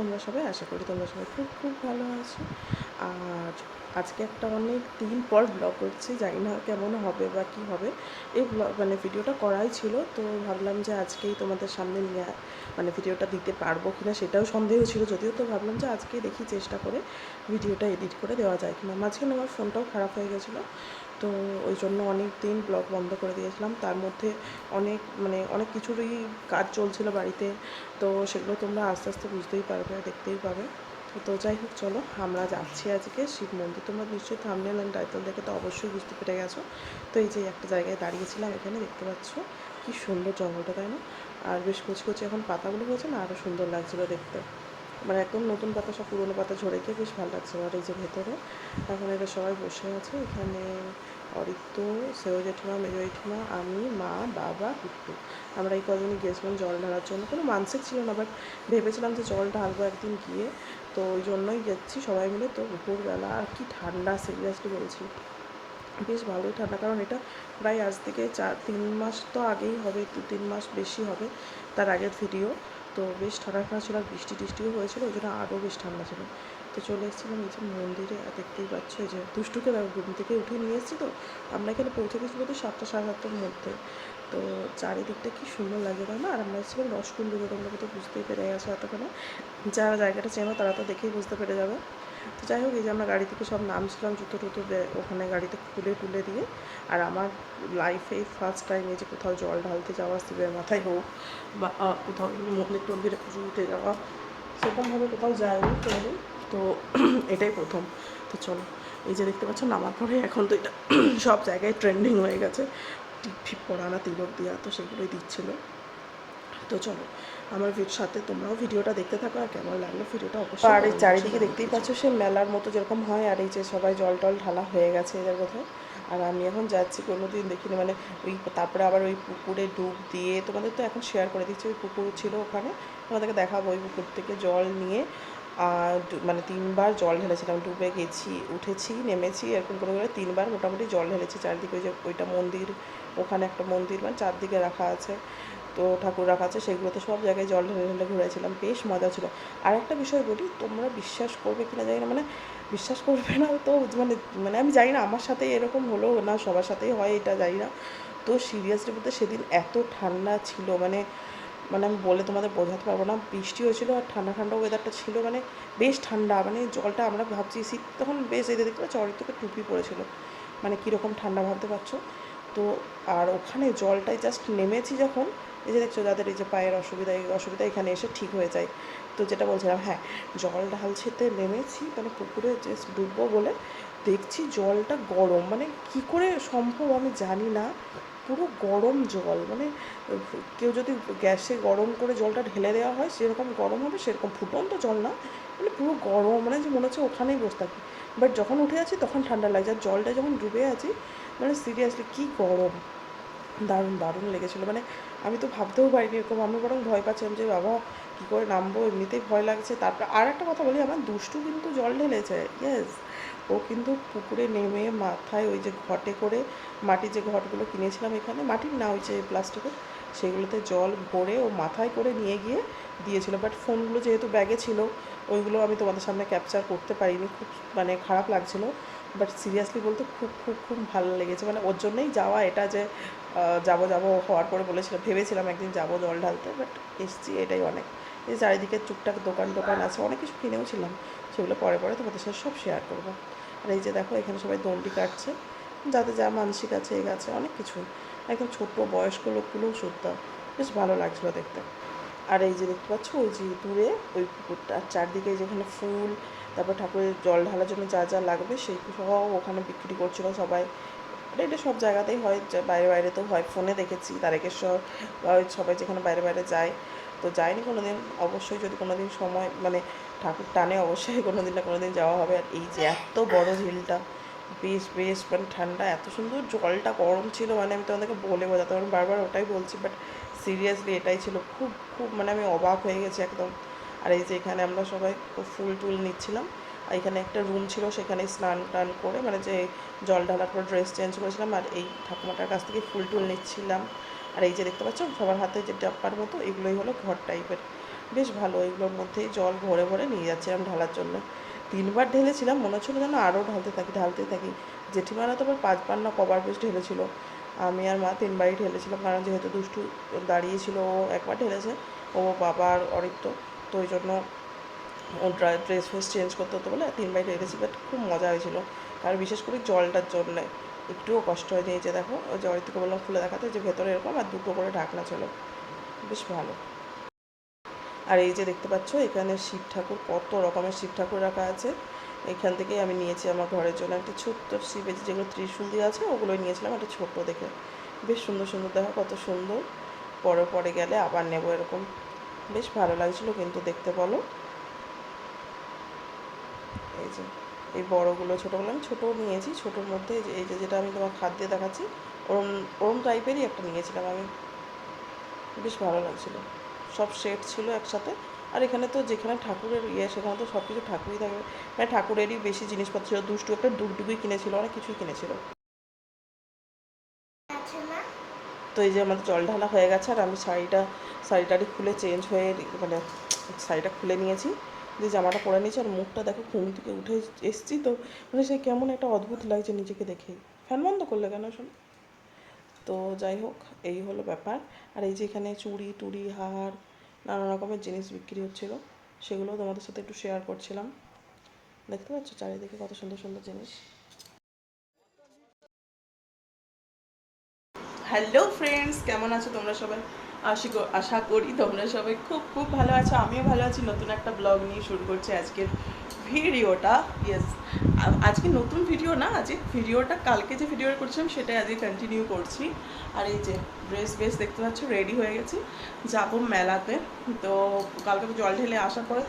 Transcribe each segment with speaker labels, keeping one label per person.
Speaker 1: তোমরা সবাই, আশা করি তোমরা সবাই খুব খুব ভালো আছো। আর আজকে একটা অনেক দিন পর ব্লগ করছি, জানি না কেমন হবে বা কি হবে। এই ব্লগ মানে ভিডিওটা করাই ছিল, তো ভাবলাম যে আজকেই তোমাদের সামনে নিয়ে মানে ভিডিওটা দিতে পারব কিনা সেটাও সন্দেহ ছিল, যদিও তো ভাবলাম যে আজকেই দেখি চেষ্টা করে ভিডিওটা এডিট করে দেওয়া যায় কিনা। মাঝখানে আমার ফোনটাও খারাপ হয়ে গেছিল তো ওই জন্য অনেক দিন ব্লগ বন্ধ করে দিয়েছিলাম। তার মধ্যে অনেক মানে অনেক কিছুরই কাজ চলছিল বাড়িতে। তো সেগুলো তোমরা আস্তে আস্তে বুঝতেই পারবে, দেখতেই পাবে। তো যাই হোক, চলো আমরা যাচ্ছি আজকে শিব মন্দির। তোমরা নিশ্চয়ই থামনেল অ্যান্ড টাইটেল দেখে তো অবশ্যই বুঝতে পেরে গেছো। তো এই যে একটা জায়গায় দাঁড়িয়েছিলাম এখানে, দেখতে পাচ্ছ কি সুন্দর জঙ্গলটা, তাই না? আর বেশ কচি কচি এখন পাতাগুলো হয়েছে না আরও সুন্দর লাগছিল দেখতে। মানে একদম নতুন পাতা, সব পুরোনো পাতা ঝরে গিয়ে বেশ ভালো লাগছে আর এই যে ভেতরে। এখন এরা সবাই বসে আছে, এখানে অরিত্য সেও জেঠিমা মেজো জেঠিমা আমি, মা, বাবা, কুট্টু। আমরা এই কজনই গিয়েছিলাম জল ঢালার জন্য। কোনো মানসিক ছিল না বাট ভেবেছিলাম যে জল ঢালবো একদিন গিয়ে। তো ওই জন্যই যাচ্ছি সবাই মিলে। তো দুপুরবেলা আর কি ঠান্ডা সিরিয়াসলি বলছি। বেশ ভালোই ঠান্ডা, কারণ এটা প্রায় আজ থেকে চার, তিন মাস তো আগেই হবে দু তিন মাস বেশি হবে তার আগের ভিডিও তো বেশ ঠান্ডা ঠান্ডা ছিল আর বৃষ্টি টিষ্টিও হয়েছিল, ওই জন্য আরও বেশ ঠান্ডা ছিল। তো চলে এসেছিলাম এই যে মন্দিরে, আর দেখতেই পাচ্ছ এই যে দুষ্টুকে ঘুম থেকে উঠে নিয়ে এসেছি তো, আমরা এখানে পৌঁছে গেছি বলতে সাতটা, সাড়ে সাতটার মধ্যে। তো চারিদিকটা কি সুন্দর লাগে তাই না আর আমরা এসেছিলাম রসকুল্লুরে তোমরা তো বুঝতেই পেরে গেছো এতক্ষণে। যারা জায়গাটা চেনো, তারা তো দেখেই বুঝতে পেরে যাবে। তো যাই হোক, এই যে আমরা গাড়ি থেকে সব নামছিলাম জুতো টুতো ওখানে গাড়িতে খুলে টুলে দিয়ে। আর আমার লাইফে ফার্স্ট টাইম এই যে কোথাও জল ঢালতে যাওয়া, শিবের মাথায় হোক বা কোথাও মন্দির টন্দিরে পুজো দিতে যাওয়া, সেরকমভাবে কোথাও যায়নি কোনোদিন। তো এটাই প্রথম। তো চলো, এই যে দেখতে পাচ্ছ নামার পরে এখন তো এটা সব জায়গায় ট্রেন্ডিং হয়ে গেছে। টিপ ফিপ পড়ানা তিলক দেওয়া তো সেগুলোই দিচ্ছিল। তো চলো আমার সাথে তোমরাও ভিডিওটা দেখতে থাকো আর কেমন লাগল ভিডিওটা অবশ্যই আর এই চারিদিকে দেখতেই পাচ্ছ সে মেলার মতো যেরকম হয় আর এই যে সবাই জল টল ঢালা হয়ে গেছে এদের কোথাও আর আমি এখন যাচ্ছি কোনো দিন দেখিনি মানে ওই তারপরে আবার ওই পুকুরে ডুব দিয়ে তোমাদের তো এখন শেয়ার করে দিচ্ছি ওই পুকুর ছিল ওখানে তোমাদেরকে দেখাবো ওই পুকুর থেকে জল নিয়ে আর মানে তিনবার জল ঢেলেছিলাম ডুবে গেছি উঠেছি নেমেছি এরকম করে করে তিনবার মোটামুটি জল ঢেলেছি চারদিকে ওই যে ওইটা মন্দির ওখানে একটা মন্দির মানে চারদিকে রাখা আছে। তো ঠাকুর রাখা আছে, সেগুলোতে সব জায়গায় জল ঢেলে ঢেলে ঘুরেছিলাম বেশ মজা ছিল। আর একটা বিষয় বলি, তোমরা বিশ্বাস করবে কিনা জানি না মানে বিশ্বাস করবে না তো মানে মানে আমি জানি না, আমার সাথে এরকম হলো না, সবার সাথেই হয় এটা জানি না। তো সিরিয়াসলি বলতে সেদিন এত ঠান্ডা ছিল মানে মানে আমি বলে তোমাদের বোঝাতে পারব না, বৃষ্টি হয়েছিল আর ঠান্ডা ঠান্ডা ওয়েদারটা ছিল মানে বেশ ঠান্ডা মানে জলটা আমরা ভাবছি, শীত তখন বেশ এদের দেখতে পাচ্ছি থেকে টুপি পড়েছিল মানে কীরকম ঠান্ডা ভাবতে পারছ? তো আর ওখানে জলটায় জাস্ট নেমেছি যখন এই যে দেখছ, যাদের এই যে পায়ের অসুবিধা, এই অসুবিধা এখানে এসে ঠিক হয়ে যায়। তো যেটা বলছিলাম হ্যাঁ জল ঢালছেতে নেমেছি মানে পুকুরে যে ডুববো বলে দেখছি জলটা গরম। মানে কি করে সম্ভব আমি জানি না। পুরো গরম জল মানে কেউ যদি গ্যাসে গরম করে জলটা ঢেলে দেওয়া হয় সেরকম গরম হবে সেরকম ফুটন্ত জল না। মানে পুরো গরম মানে যে মনে হচ্ছে ওখানেই বসে থাকি। বাট যখন উঠে আছি তখন ঠান্ডা লাগছে। আর জলটা যখন ডুবে আছি মানে সিরিয়াসলি কী গরম। দারুণ দারুণ লেগেছিলো। মানে আমি তো ভাবতেও পারিনি এরকম। আমি বরং ভয় পাচ্ছিলাম যে, বাবা, কী করে নামবো? এমনিতেই ভয় লাগছে। তারপর আর একটা কথা বলি, আমার দুষ্টু কিন্তু জল ঢেলেছে। ইয়েস ও কিন্তু পুকুরে নেমে মাথায় ওই যে ঘটে করে মাটির যে ঘটগুলো কিনেছিলাম এখানে, মাটির না, ওই যে প্লাস্টিকের, সেগুলোতে জল ভরে ও মাথায় করে নিয়ে গিয়ে দিয়েছিল। বাট ফোনগুলো যেহেতু ব্যাগে ছিল, ওইগুলো আমি তোমাদের সামনে ক্যাপচার করতে পারিনি। খুব মানে খারাপ লাগছিল। বাট সিরিয়াসলি বলতে খুব খুব খুব ভালো লেগেছে। মানে ওর জন্যই যাওয়া এটা যে যাব যাব হওয়ার পরে বলেছিলাম ভেবেছিলাম একদিন যাব জল ঢালতে, বাট এসছি এটাই অনেক। এই চারিদিকে টুকটাক দোকান টোকান আছে, অনেক কিছু কিনেও ছিলাম। সেগুলো পরে পরে তোমাদের সাথে সব শেয়ার করব। আর এই যে দেখো, এখানে সবাই দণ্ডি কাটছে। যাতে যা মানসিক আছে এই গাছে অনেক কিছু একদম ছোট্ট বয়স্ক লোকগুলোও শুদ্ধা বেশ ভালো লাগছিল দেখতে। আর এই যে দেখতে পাচ্ছ, ওই যে দূরে ওই পুকুরটা। আর চারদিকে যেখানে ফুল, তারপর ঠাকুরের জল ঢালার জন্য যা যা লাগবে সেই সব ওখানে বিক্রি করছিল সবাই। এটা এটা সব জায়গাতেই হয় বাইরে বাইরে তো হয়। ফোনে দেখেছি, তারেকেশ্বর বা ওই সবাই যেখানে বাইরে বাইরে যায়। তো যায়নি কোনো দিন অবশ্যই যদি কোনো দিন সময় মানে ঠাকুর টানে, অবশ্যই কোনো দিন না কোনো দিন যাওয়া হবে। আর এই যে এত বড় ঝিলটা, বেশ বেশ মানে ঠান্ডা, এত সুন্দর জলটা গরম ছিল। মানে আমি তোমাদেরকে বলে বোঝাতে পারব, বারবার ওটাই বলছি বাট সিরিয়াসলি এটাই ছিল। খুব খুব মানে আমি অবাক হয়ে গেছি একদম। আর এই যে এখানে আমরা সবাই ফুল টুল নিচ্ছিলাম। আর এখানে একটা রুম ছিল, সেখানে স্নান টান করে মানে যে জল ঢালার পর ড্রেস চেঞ্জ করেছিলাম, আর এই ঠাকুমাটার কাছ থেকে ফুল টুল নিচ্ছিলাম। আর এই যে দেখতে পাচ্ছ, সবার হাতে যে ডাব্বার মতো, এগুলোই হলো ঘর টাইপের বেশ ভালো, এগুলোর মধ্যেই জল ভরে ভরে নিয়ে যাচ্ছিলাম ঢালার জন্য। তিনবার ঢেলেছিলাম, মনে হচ্ছিল যেন আরও ঢালতে থাকি ঢালতে থাকি। জেঠিমারা তো আবার পাঁচবার না কবার বেশ ঢেলেছিল। আমি আর মা তিনবারই ঠেলেছিলাম, কারণ যেহেতু দুষ্টু দাঁড়িয়েছিল, ও একবার ঢেলেছে ও বাবা আর অরিত্য তো ওই জন্য ও ড্রেস ফ্রেস চেঞ্জ করতে হতো বলে তিনবার ঢেলেছি বাট খুব মজা হয়েছিল। আর বিশেষ করে জলটার জন্যে একটুও কষ্ট হয়নি, এই যে দেখো, ওই যে অরিত্যকে বললাম খুলে দেখাতে যে ভেতরে এরকম আর দুটো করে ঢাকনা ছিল। বেশ ভালো। আর এই যে দেখতে পাচ্ছ, এখানে শিব ঠাকুর কত রকমের শিব ঠাকুর রাখা আছে। এখান থেকেই আমি নিয়েছি আমার ঘরের জন্য একটা ছোট্ট শিবের যেগুলো ত্রিশূল দিয়ে আছে, ওগুলোই নিয়েছিলাম, একটা ছোট্ট দেখে। বেশ সুন্দর সুন্দর, দেখা কত সুন্দর। পরে পরে গেলে আবার নেব এরকম। বেশ ভালো লাগছিল কিন্তু দেখতে বলো। এই যে, এই বড়গুলো ছোটোগুলো আমি ছোটো নিয়েছি, ছোটোর মধ্যে এই যে যেটা আমি তোমার খাদ্য দেখাচ্ছি, ওরম ওরম টাইপেরই একটা নিয়েছিলাম আমি। বেশ ভালো লাগছিল। সব সেট ছিল একসাথে আর এখানে তো যেখানে ঠাকুরের ইয়ে সেখানে তো সব কিছু ঠাকুরই থাকবে মানে ঠাকুরেরই বেশি জিনিসপত্র ছিল দুষ্টু একটা ডুগডুগি কিনেছিল অনেক কিছুই কিনেছিল। তো এই যে আমাদের জল ঢালা হয়ে গেছে আর আমি শাড়িটা শাড়িটারি খুলে চেঞ্জ হয়ে মানে শাড়িটা খুলে নিয়েছি। যে জামাটা পরে নিয়েছি আর মুখটা দেখো ঘুম থেকে উঠে এসছি তো। মানে সে কেমন একটা অদ্ভুত লাগছে নিজেকে দেখেই ফ্যান বন্ধ করলে কেন শোন? তো যাই হোক এই হলো ব্যাপার। আর এই যে এখানে চুড়ি টুড়ি হার নানা রকমের জিনিস বিক্রি হচ্ছিল সেগুলো তোমাদের সাথে একটু শেয়ার করছিলাম। দেখতে পাচ্ছ চারিদিকে কত সুন্দর সুন্দর জিনিস। হ্যালো ফ্রেন্ডস কেমন আছো তোমরা সবাই? আশি আশা করি তোমরা সবাই খুব খুব ভালো আছো। আমিও ভালো আছি। নতুন একটা ব্লগ নিয়ে শুরু করছি আজকের ভিডিওটা ইয়েস আজকে নতুন ভিডিও না, আজকে ভিডিওটা, কালকে যে ভিডিও করছিলাম সেটাই আজকে কন্টিনিউ করছি। আর এই যে ড্রেস বেস দেখতে পাচ্ছ রেডি হয়ে গেছি। যাব মেলাতে। তো কালকে তো জল ঢেলে আসার পরে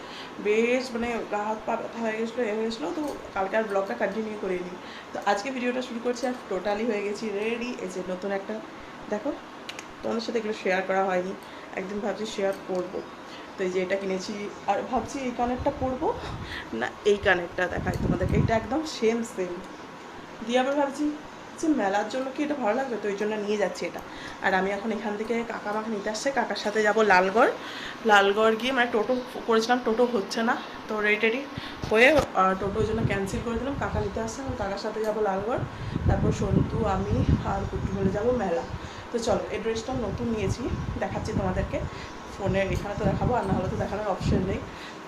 Speaker 1: বেশ মানে গা হাত পা ব্যথা হয়ে গেছিল, এ হয়ে গেছিল, তো কালকে আর ব্লগটা কন্টিনিউ করিনি। তো আজকে ভিডিওটা শুরু করছি আর টোটালি হয়ে গেছি রেডি এই যে নতুন একটা, দেখো, তোমাদের সাথে এগুলো শেয়ার করা হয়নি। একদিন ভাবছি শেয়ার করব। তো এই যে এটা কিনেছি, আর ভাবছি এই কানেরটা পরবো। না, এই কানেরটা দেখাই তোমাদেরকে, এটা একদম সেম সেম দিয়ে আবার ভাবছি যে মেলার জন্য কি এটা ভালো লাগবে? তো ওই জন্য নিয়ে যাচ্ছি এটা। আর আমি এখন এখান থেকে কাকা আমাকে নিতে আসছে, কাকার সাথে যাব লালগড়। লালগড় গিয়ে মানে টোটো করেছিলাম, টোটো হচ্ছে না। তো রেডি হয়ে টোটো ওই জন্য ক্যান্সেল করে দিলাম, কাকা নিতে আসছে, আমি কাকার সাথে যাব লালগড়। তারপর সন্তু, আমি আর কুট্টু মিলে যাব মেলা। তো চলো, এই ড্রেসটা নতুন নিয়েছি, দেখাচ্ছি তোমাদেরকে। ফোনে, এখানে তো দেখাবো, আর না হলে তো দেখানোর অপশন নেই।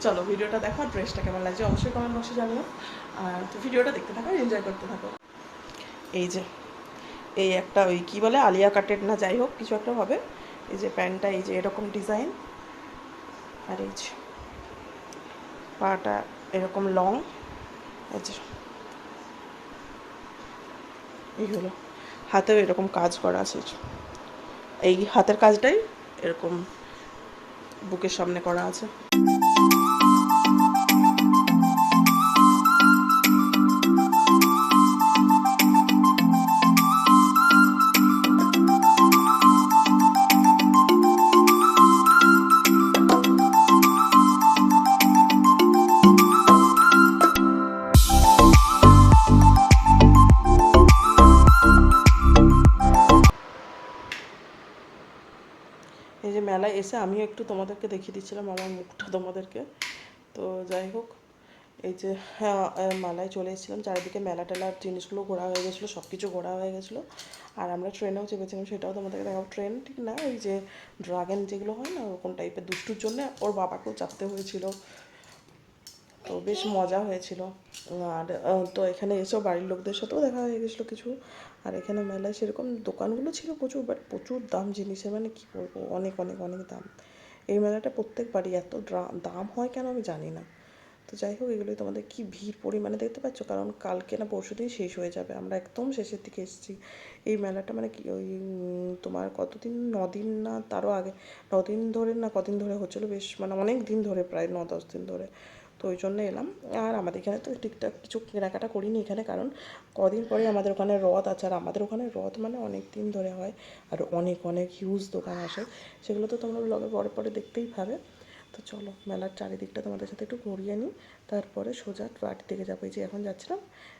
Speaker 1: চলো, ভিডিওটা দেখো, আর ড্রেসটা কেমন লাগছে, অবশ্যই কমেন্ট বক্সে জানিও। আর তো ভিডিওটা দেখতে থাকো এনজয় করতে থাকো। এই যে, এই একটা ওই কী বলে, আলিয়া কাটের না, যাই হোক, কিছু একটা হবে। এই যে প্যান্টটা, এই যে এরকম ডিজাইন আর এই যে, পাটা এরকম লং এই যে, এই হলো। হাতেও এরকম কাজ করা আছে। এই হাতের কাজটাই এরকম বুকের সামনে করা আছে। এসে আমিও একটু তোমাদেরকে দেখিয়ে দিচ্ছিলাম আমার মুখটা তোমাদেরকে। তো যাই হোক, এই যে হ্যাঁ মেলায় চলে এসেছিলাম। চারিদিকে মেলা টেলার জিনিসগুলো ঘোরা হয়ে গেছিল সব কিছু ঘোরা হয়ে গেছিল। আর আমরা ট্রেনেও চেপেছিলাম, সেটাও তোমাদেরকে দেখাবো। ট্রেন ঠিক না, ওই যে ড্রাগন যেগুলো হয় না, ওরকম টাইপের দুষ্টুর জন্য ওর বাবাকেও চাপতে হয়েছিল। তো বেশ মজা হয়েছিল। আর তো এখানে এসেও বাড়ির লোকদের সাথেও দেখা হয়ে গেছিল কিছু। আর এখানে মেলায় সেরকম দোকানগুলো ছিল প্রচুর বাট প্রচুর দাম জিনিসের মানে কী বলব, অনেক অনেক অনেক দাম। এই মেলাটা প্রত্যেকবারই এত দাম হয় কেন আমি জানি না। তো যাই হোক, এগুলোই তোমাদের কি ভিড় পরিমাণে দেখতে পাচ্ছ? কারণ কালকে না পরশু দিন শেষ হয়ে যাবে। আমরা একদম শেষের দিকে এসেছি। এই মেলাটা মানে কি, ওই তোমার কতদিন? দিন না তারও আগে দিন ধরে না কদিন ধরে হচ্ছিল? বেশ মানে অনেক দিন ধরে, প্রায় ন, দশ দিন ধরে। তো ওই জন্য এলাম। আর আমাদের এখানে তো ঠিকঠাক কিছু কেনাকাটা করিনি এখানে, কারণ কদিন পরে আমাদের ওখানে রথ আছে। আর আমাদের ওখানে রথ মানে অনেক দিন ধরে হয়, আর অনেক অনেক হিউজ দোকান আসে। সেগুলো তো তোমরা ব্লগে পরে পরে দেখতেই পাবে। তো চলো, মেলার চারিদিকটা তোমাদের সাথে একটু ঘুরিয়ে নিই। তারপরে সোজা বাড়ির দিকে যাব। এই যে এখন যাচ্ছিলাম,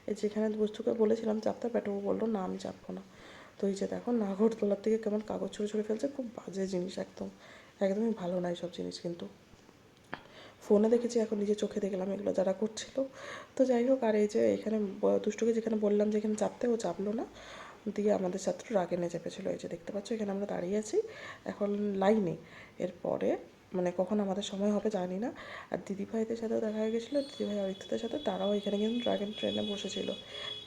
Speaker 1: এই যেখানে বস্তুকে বলেছিলাম চাপতে পেটবো বলল না আমি চাপবো না। তো এই যে দেখো, নাগরদোলার থেকে কেমন কাগজ ছুঁড়ে ছুঁড়ে ফেলছে, খুব বাজে জিনিস একদম। একদমই ভালো না সব জিনিস কিন্তু। ফোনে দেখেছি, এখন নিজে চোখে দেখলাম এগুলো যারা করছিল। তো যাই হোক, আর এই যে এখানে দুষ্টুকে যেখানে বললাম যে এখানে চাপতে, ও চাপলো না। দিয়ে আমাদের ছাত্র রাগেনে চেপেছিলো, এই যে দেখতে পাচ্ছ, এখানে আমরা দাঁড়িয়ে আছি, এখন লাইনে। এরপরে মানে কখন আমাদের সময় হবে জানি না। আর দিদিভাইদের সাথেও দেখা হয়ে গেছিল, দিদিভাই অরিত্রদের সাথে, তারাও এখানে কিন্তু ড্রাগন ট্রেনে বসেছিল।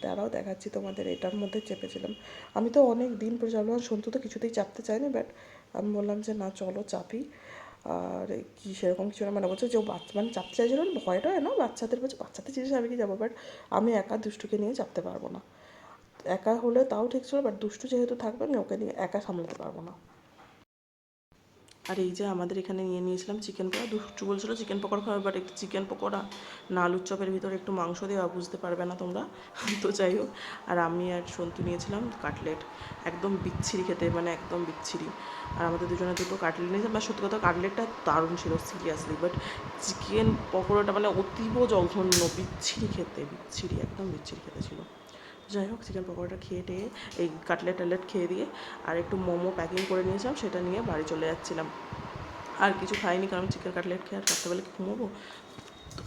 Speaker 1: তারাও দেখাচ্ছি তোমাদের, এটার মধ্যে চেপেছিলাম। আমি তো অনেক দিন পরে চাপলাম সন্তু তো কিছুতেই চাপতে চাইনি বাট আমি বললাম যে না, চলো, চাপি। আর কি সেরকম কিছু না মানে বলছে যে ও বাচ্চা মানে চাপতে চাইছিল ভয়টা না, বাচ্চাদের বলছে, বাচ্চাদের জিনিস আমি কি যাব? বাট আমি একা দুষ্টুকে নিয়ে চাপতে পারব না। একা হলে তাও ঠিক ছিল বাট দুষ্টু যেহেতু থাকবে, আমি ওকে নিয়ে একা সামলাতে পারব না। আর এই যে আমাদের এখানে নিয়ে নিয়েছিলাম চিকেন পকোড়া। দুষ্টু বলছিল চিকেন পকোড়া খাবে বাট একটু চিকেন পকোড়া না আলুর চপের ভিতরে একটু মাংস দেওয়া বুঝতে পারবে না তোমরা। তো যাই হোক, আর আমি আর সন্তু নিয়েছিলাম কাটলেট। একদম বিচ্ছিরি খেতে মানে একদম বিচ্ছিরি। আর আমাদের দুজনে দুটো কাটলেট নিয়েছিলাম। আর সত্যি কথা কাটলেটটা দারুণ ছিল সিরিয়াসলি বাট চিকেন পকোড়াটা মানে অতীব জঘন্য বিচ্ছিরি খেতে, বিচ্ছিরি, একদম বিচ্ছিরি খেতে ছিল। যাই হোক চিকেন পকোড়াটা খেয়ে টেয়ে এই কাটলেট টাটলেট খেয়ে দিয়ে আর একটু মোমো প্যাকিং করে নিয়েছিলাম, সেটা নিয়ে বাড়ি চলে যাচ্ছিলাম। আর কিছু খাইনি, কারণ চিকেন কাটলেট খেয়ে আর কি ঘুমোবো?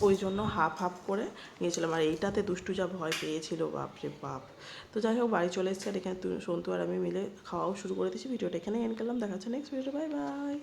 Speaker 1: ওই জন্য হাফ হাফ করে নিয়েছিলাম। আর এইটাতে দুষ্টু যা ভয় পেয়েছিল বাপরে বাপ। তো যাই হোক, বাড়ি চলে এসেছে আর এখানে সন্তু আর আমি মিলে খাওয়াও শুরু করে দিয়েছি। ভিডিওটা এখানেই এন্ড করলাম। দেখা হচ্ছে নেক্সট ভিডিও বাই বাই